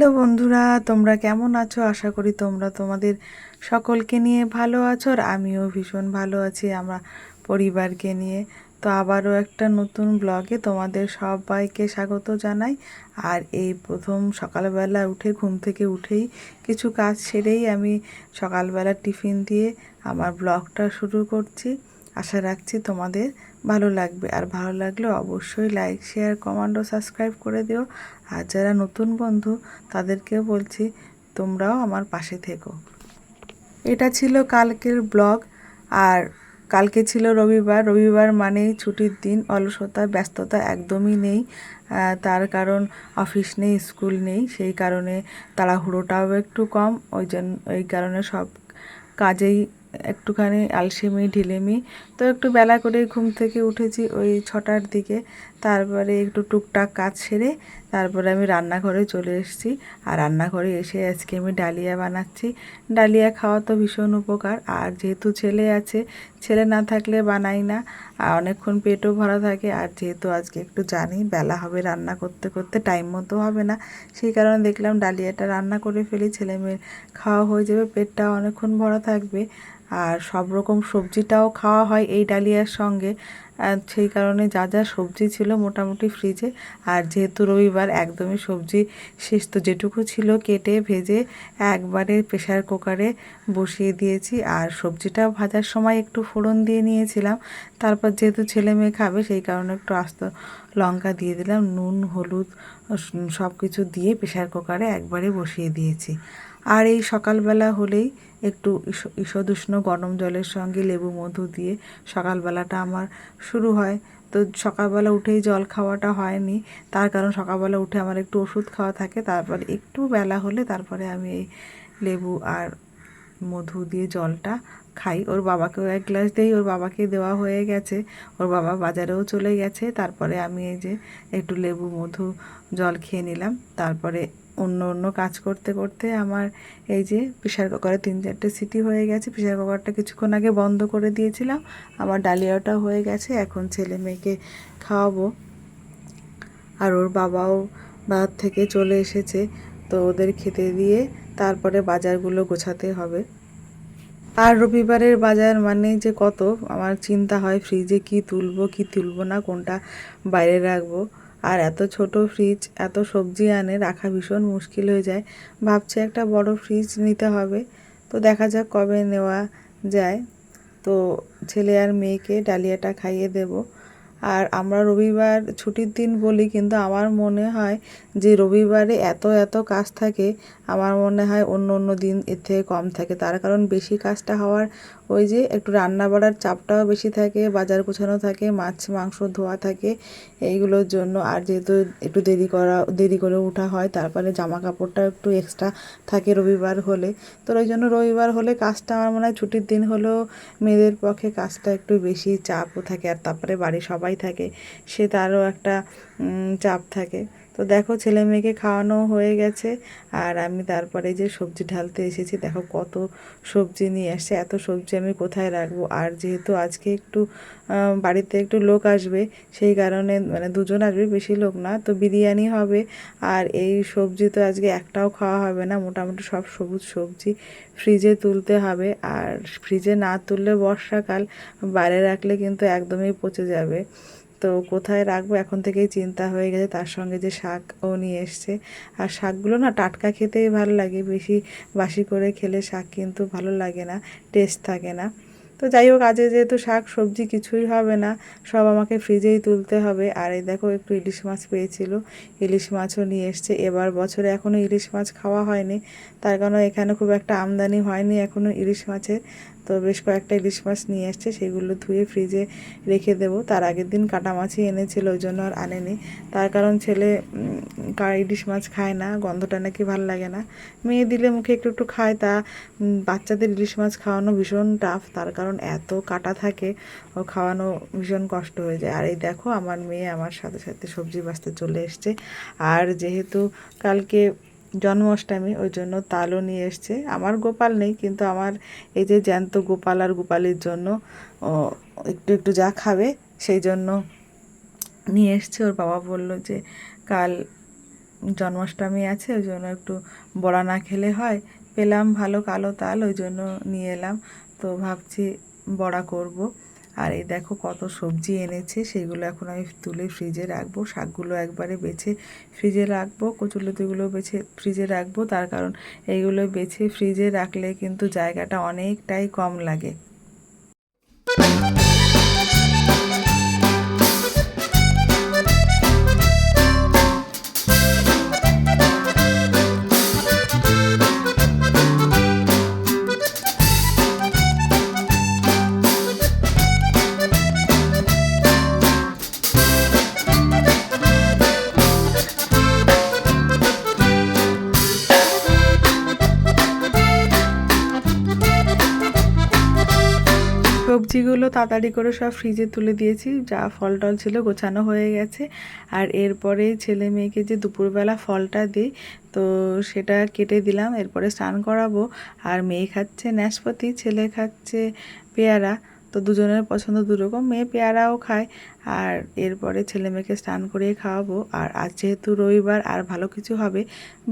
Hello বন্ধুরা, তোমরা কেমন আছো? আশা করি তোমরা তোমাদের সকলকে নিয়ে ভালো আছো আর আমিও ভীষণ ভালো আছি আমরা পরিবারকে নিয়ে। তো আবারও একটা নতুন ব্লগে তোমাদের সবাইকে স্বাগত জানাই। আর এই প্রথম সকালবেলা উঠে, ঘুম থেকে উঠেই কিছু কাজ সেরেই আমি সকালবেলা টিফিন দিয়ে আমার ব্লগটা শুরু করছি। আশা রাখছি তোমাদের ভালো লাগবে। আর ভালো লাগলে অবশ্যই লাইক শেয়ার কমেন্ট ও সাবস্ক্রাইব করে দিও। আর যারা নতুন বন্ধু, তাদেরকেও বলছি তোমরাও আমার পাশে থেকো। এটা ছিল কালকের ব্লগ আর কালকে ছিল রবিবার। রবিবার মানেই ছুটির দিন, অলসতা, ব্যস্ততা একদমই নেই। তার কারণ অফিস নেই স্কুল নেই। সেই কারণে তাড়াহুড়োটাও একটু কম। ওই জন্য ওই কারণে সব কাজেই একটুখানি আলসেমি, ঢিলেমি। তো একটু বেলা করে ঘুম থেকে উঠেছি ওই ছটার দিকে। তারপরে একটু টুকটাক কাজ সেরে তারপরে আমি রান্নাঘরে চলে এসেছি। আর রান্নাঘরে এসে আজকে আমি ডালিয়া বানাচ্ছি। ডালিয়া খাওয়া তো ভীষণ উপকার। আর যেহেতু ছেলে আছে, ছেলে না থাকলে বানাই না। আর অনেকক্ষণ পেটও ভরা থাকে। আর যেহেতু আজকে একটু জানি, বেলা হবে রান্না করতে করতে, টাইম মতো হবে না। সেই কারণে দেখলাম ডালিয়াটা রান্না করে ফেলি। ছেলে মেয়ের খাওয়া হয়ে যাবে, পেটটা অনেকক্ষণ ভরা থাকবে। আর সব রকম সবজিটাও খাওয়া হয় এই ডালিয়ার সঙ্গে। সেই কারণে যা যা সবজি ছিল মোটামুটি ফ্রিজে আর যেহেতু রবিবার একদমই সবজি শেষ তো যেটুকু ছিল কেটে, ভেজে একবারে প্রেশার কুকারে বসিয়ে দিয়েছি। আর সবজিটা ভাজার সময় একটু ফোড়ন দিয়ে নিয়েছিলাম। তারপর যেহেতু ছেলে মেয়ে খাবে, সেই কারণে একটু আস্ত লঙ্কা দিয়ে দিলাম, নুন, হলুদ সব কিছু দিয়ে প্রেশার কুকারে একবারে বসিয়ে দিয়েছি। আর এই সকালবেলা হলেই একটু ঈষ- ঈষদুষ্ণ গরম জলের সঙ্গে লেবু মধু দিয়ে সকালবেলাটা আমার শুরু হয়। তো সকালবেলা উঠেই জল খাওয়াটা হয়নি। তার কারণ সকালবেলা উঠে আমার একটু ওষুধ খাওয়া থাকে। তারপরে একটু বেলা হলে তারপরে আমি এই লেবু আর মধু দিয়ে জলটা খাই। ওর বাবাকেও এক গ্লাস দেই, ওর বাবাকে দেওয়া হয়ে গেছে। ওর বাবা বাজারেও চলে গেছে। তারপরে আমি এই যে একটু লেবু মধু জল খেয়ে নিলাম। তারপরে অন্য অন্য কাজ করতে করতে আমার এই যে প্রেশার কুকারে তিন চারটে সিটি হয়ে গেছে। প্রেশার কুকারটা কিছুক্ষণ আগে বন্ধ করে দিয়েছিলাম। আমার ডালিয়াটাও হয়ে গেছে। এখন ছেলে মেয়েকে খাওয়াবো। আর ওর বাবাও বাজার থেকে চলে এসেছে। তো ওদের খেতে দিয়ে তারপরে বাজারগুলো গোছাতে হবে। আর রবিবারের বাজার মানে যে কত? আমার চিন্তা হয় ফ্রিজে কি তুলবো কি তুলবো না? কোনটা বাইরে রাখব? আর এত ছোট ফ্রিজ এত সবজি আনে রাখা ভীষণ মুশকিল হয়ে যায়। ভাবছি একটা বড় ফ্রিজ নিতে হবে। তো দেখা যাক কবে নেওয়া যায়। তো ছেলে আর মেয়েকে ডালিয়াটা খাইয়ে দেব। আর আমরা রবিবার ছুটির দিন বলি, কিন্তু আমার মনে হয় যে রবিবারে এত এত কাজ থাকে, আমার মনে হয় অন্য অন্য দিন এর থেকে কম থাকে। তার কারণ বেশি কাজটা হওয়ার ওই যে একটু রান্না বাড়ার চাপটাও বেশি থাকে, বাজার গোছানো থাকে, মাছ, মাংস ধোয়া থাকে, এইগুলোর জন্য। আর যেহেতু একটু দেরি করা, দেরি করে ওঠা হয় তারপরে জামা কাপড়টা একটু এক্সট্রা থাকে রবিবার হলে। তো ওই জন্য রবিবার হলে কাজটা আমার মনে হয় ছুটির দিন হলেও মেয়েদের পক্ষে কাজটা একটু বেশি চাপও থাকে। আর তারপরে বাড়ির সবাই থাকে সে তারও একটা চাপ থাকে। তো দেখো ছেলে মেয়েকে খাওয়ানো হয়ে গেছে। আর আমি তারপরে যে সবজি ঢালতে এসেছি, দেখো কত সবজি নিয়ে আসছে, এত সবজি আমি কোথায় রাখব? আর যেহেতু আজকে একটু বাড়িতে একটু লোক আসবে, সেই কারণে মানে দুজন আসবে, বেশি লোক না, তো বিরিয়ানি হবে। আর এই সবজি তো আজকে একটাও খাওয়া হবে না, মোটামুটি সব সবুজ সবজি ফ্রিজে তুলতে হবে। আর ফ্রিজে না তুললে বর্ষাকাল বাইরে রাখলে কিন্তু একদমই পচে যাবে। তো কোথায় রাখব? এখন থেকেই চিন্তা হয়ে গেছে তার সঙ্গে যে শাকও নিয়ে এসছে। আর শাকগুলো না টাটকা খেতেই ভালো লাগে, বেশি বাসি করে খেলে শাক কিন্তু ভালো লাগে না টেস্ট থাকে না। তো যাই হোক, আজকে যেহেতু শাক, সবজি কিছুই হবে না, সব আমাকে ফ্রিজেই তুলতে হবে। আর এই দেখো, একটু ইলিশ মাছ পেয়েছিল, ইলিশ মাছও নিয়ে এসছে। এবার বছরে এখনও ইলিশ মাছ খাওয়া হয়নি, তার কারণ এখানে খুব একটা আমদানি হয়নি এখনও ইলিশ মাছের। তো বেশ কয়েকটা ইলিশ মাছ নিয়ে এসছে সেগুলো ধুয়ে ফ্রিজে রেখে দেবো। তার আগের দিন কাটা মাছই এনেছিল, ওই জন্য আর আনেনি। তার কারণ ছেলে ইলিশ মাছ খায় না, গন্ধটা নাকি ভালো লাগে না। মেয়ে দিলে মুখে একটু একটু খায়, তা বাচ্চাদের ইলিশ মাছ খাওয়ানো ভীষণ টাফ। তার কারণ এত কাটা থাকে, ও খাওয়ানো ভীষণ কষ্ট হয়ে যায়। আর এই দেখো, আমার মেয়ে আমার সাথে সাথে সবজি বাঁচতে চলে এসছে। আর যেহেতু কালকে জন্মাষ্টমী, ওই জন্য তালও নিয়ে এসছে। আমার গোপাল নেই, কিন্তু আমার এই যে জ্যান্ত গোপাল আর গোপালের জন্য একটু একটু যা খাবে, সেই জন্য নিয়ে এসছে। ওর বাবা বলল যে, কাল জন্মাষ্টমী আছে, ওই জন্য একটু বড়া না খেলে হয়। পেলাম ভালো কালো তাল, ওই জন্য নিয়ে এলাম। তো ভাবছি বড়া করব। আর এই দেখো কত সবজি এনেছে, সেগুলো এখন আমি তুলে ফ্রিজে রাখব। শাকগুলো একবারে বেছে ফ্রিজে রাখব কচুলতিগুলো বেছে ফ্রিজে রাখব। তার কারণ এইগুলো বেছে ফ্রিজে রাখলে কিন্তু জায়গাটা অনেকটাই কম লাগে। সবজিগুলো তাড়াতাড়ি করে সব ফ্রিজে তুলে দিয়েছি, যা ফল টল ছিল গোছানো হয়ে গেছে। আর এরপরে ছেলে মেয়েকে যে দুপুরবেলা ফলটা দিই, তো সেটা কেটে দিলাম, এরপরে স্নান করাবো। আর মেয়ে খাচ্ছে নাশপাতি, ছেলে খাচ্ছে পেয়ারা। তো দুজনের পছন্দ দুরকম। মেয়ে পেয়ারাও খায় আর এরপরে ছেলে মেয়েকে স্নান করিয়ে খাওয়াবো। আর আজ যেহেতু রবিবার, আর ভালো কিছু হবে,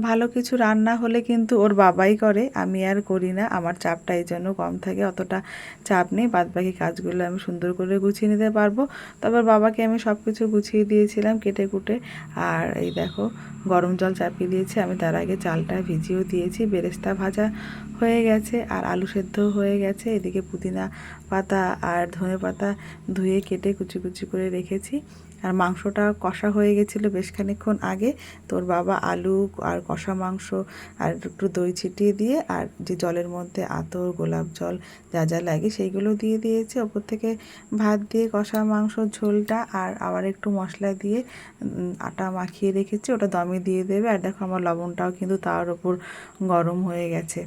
ভালো কিছু রান্না হলে কিন্তু ওর বাবাই করে। আমি আর করি না, আমার চাপটা এই জন্য কম থাকে, অতটা চাপ নেই। বাদ বাকি কাজগুলো আমি সুন্দর করে গুছিয়ে নিতে পারব। তবে বাবাকে আমি সব কিছু গুছিয়ে দিয়েছিলাম কেটে কুটে। আর এই দেখো গরম জল চাপিয়ে দিয়েছি। আমি তার আগে চালটা ভিজিয়েও দিয়েছি। বেরেস্তা ভাজা হয়ে গেছে আর আলু সেদ্ধ হয়ে গেছে। এদিকে পুদিনা পাতা আর ধনে পাতা ধুয়ে কেটে কুচি কুচি করে রেখেছি। আর মাংসটা কষা হয়ে গেছিল বেশ খানিক্ষণ আগে। তোর বাবা আলু আর কষা মাংস আর একটু দই ছিটিয়ে দিয়ে আর যে জলের মধ্যে আতর, গোলাপ জল যা যা লাগে সেইগুলো দিয়ে দিয়েছে। ওপর থেকে ভাত দিয়ে কষা মাংস ঝোলটা আর আবার একটু মশলা দিয়ে আটা মাখিয়ে রেখেছি। ওটা দমে দিয়ে দেবে। আর দেখো আমার লবণটাও কিন্তু তার ওপর গরম হয়ে গেছে।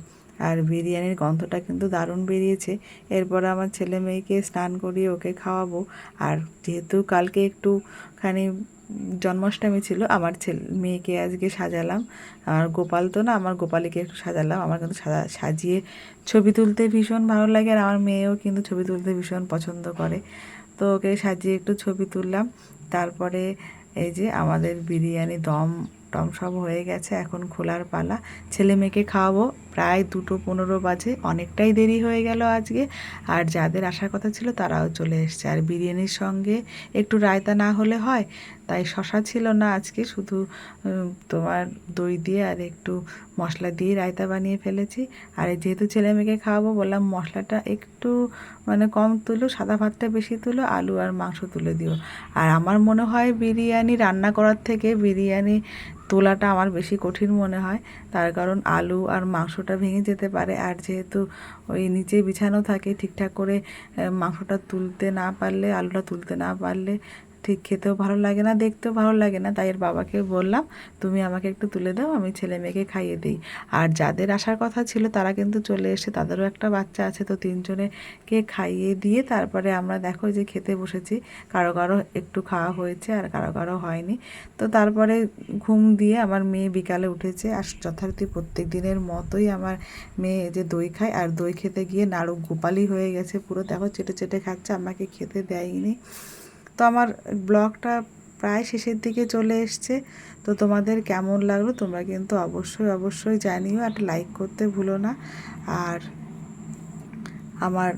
আর বিরিয়ানির গন্ধটা কিন্তু দারুণ বেরিয়েছে। এরপর আমার ছেলে মেয়েকে স্নান করিয়ে ওকে খাওয়াবো। আর যেহেতু কালকে একটুখানি জন্মাষ্টমী ছিল, আমার ছেলে, মেয়েকে আজকে সাজালাম। আর গোপাল তো না, আমার গোপালীকে একটু সাজালাম। আমার কিন্তু সাজা, সাজিয়ে ছবি তুলতে ভীষণ ভালো লাগে। আর আমার মেয়েও কিন্তু ছবি তুলতে ভীষণ পছন্দ করে। তো ওকে সাজিয়ে একটু ছবি তুললাম। তারপরে এই যে আমাদের বিরিয়ানি দম টম সব হয়ে গেছে। এখন খোলার পালা। ছেলে মেয়েকে খাওয়াবো। প্রায় দুটো পনেরো বাজে। অনেকটাই দেরি হয়ে গেল আজকে। আর যাদের আসার কথা ছিল তারাও চলে এসছে। আর বিরিয়ানির সঙ্গে একটু রায়তা না হলে হয়, তাই শশা ছিল না আজকে। শুধু তোমার দই দিয়ে আর একটু মশলা দিয়ে রায়তা বানিয়ে ফেলেছি। আর যেহেতু ছেলে মেয়েকে খাওয়াবো, বললাম মশলাটা একটু মানে কম তুলো, সাদা ভাতটা বেশি তুলো, আলু আর মাংস তুলে দিও। আর আমার মনে হয় বিরিয়ানি রান্না করার থেকে বিরিয়ানি তোলাটা আমার বেশি কঠিন মনে হয়। তার কারণ আলু আর মাংসটা ভেঙে যেতে পারে। আর যেহেতু ওই নিচে বিছানো থাকে, ঠিকঠাক করে মাংসটা তুলতে না পারলে, আলুটা তুলতে না পারলে ঠিক খেতেও ভালো লাগে না, দেখতেও ভালো লাগে না। তাই এর বাবাকে বললাম, তুমি আমাকে একটু তুলে দাও, আমি ছেলে মেয়েকে খাইয়ে দিই। আর যাদের আসার কথা ছিল, তারা কিন্তু চলে এসে, তাদেরও একটা বাচ্চা আছে, তো তিনজনেকে খাইয়ে দিয়ে তারপরে আমরা দেখো যে খেতে বসেছি। কারও কারও একটু খাওয়া হয়েছে আর কারও কারও হয়নি। তো তারপরে ঘুম দিয়ে আমার মেয়ে বিকালে উঠেছে। আর যথারীতি প্রত্যেক দিনের মতোই আমার মেয়ে যে দই খায়। আর দই খেতে গিয়ে নাড়ু গোপালই হয়ে গেছে পুরো। দেখো, চেটে চেটে খাচ্ছে, আমাকে খেতে দেয়নি। তো আমার ব্লগটা প্রায় শেষের দিকে চলে এসছে। তো তোমাদের কেমন লাগল তোমরা কিন্তু অবশ্যই অবশ্যই জানিও আর লাইক করতে ভুলো না। আর আমার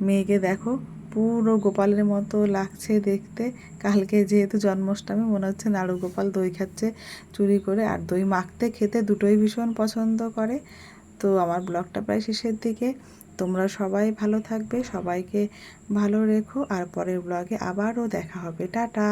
মেয়েকে দেখো, পুরো গোপালের মতো লাগছে দেখতে। কালকে যেহেতু জন্মাষ্টমী, মনে হচ্ছে নাড়ু গোপাল দই খাচ্ছে চুরি করে আর দই মাখতে খেতে দুটোই ভীষণ পছন্দ করে। তো আমার ব্লগটা প্রায় শেষের দিকে। তোমরা সবাই ভালো থাকবে সবাইকে ভালো রেখো আর পরের ব্লগে আবারও দেখা হবে। টাটা!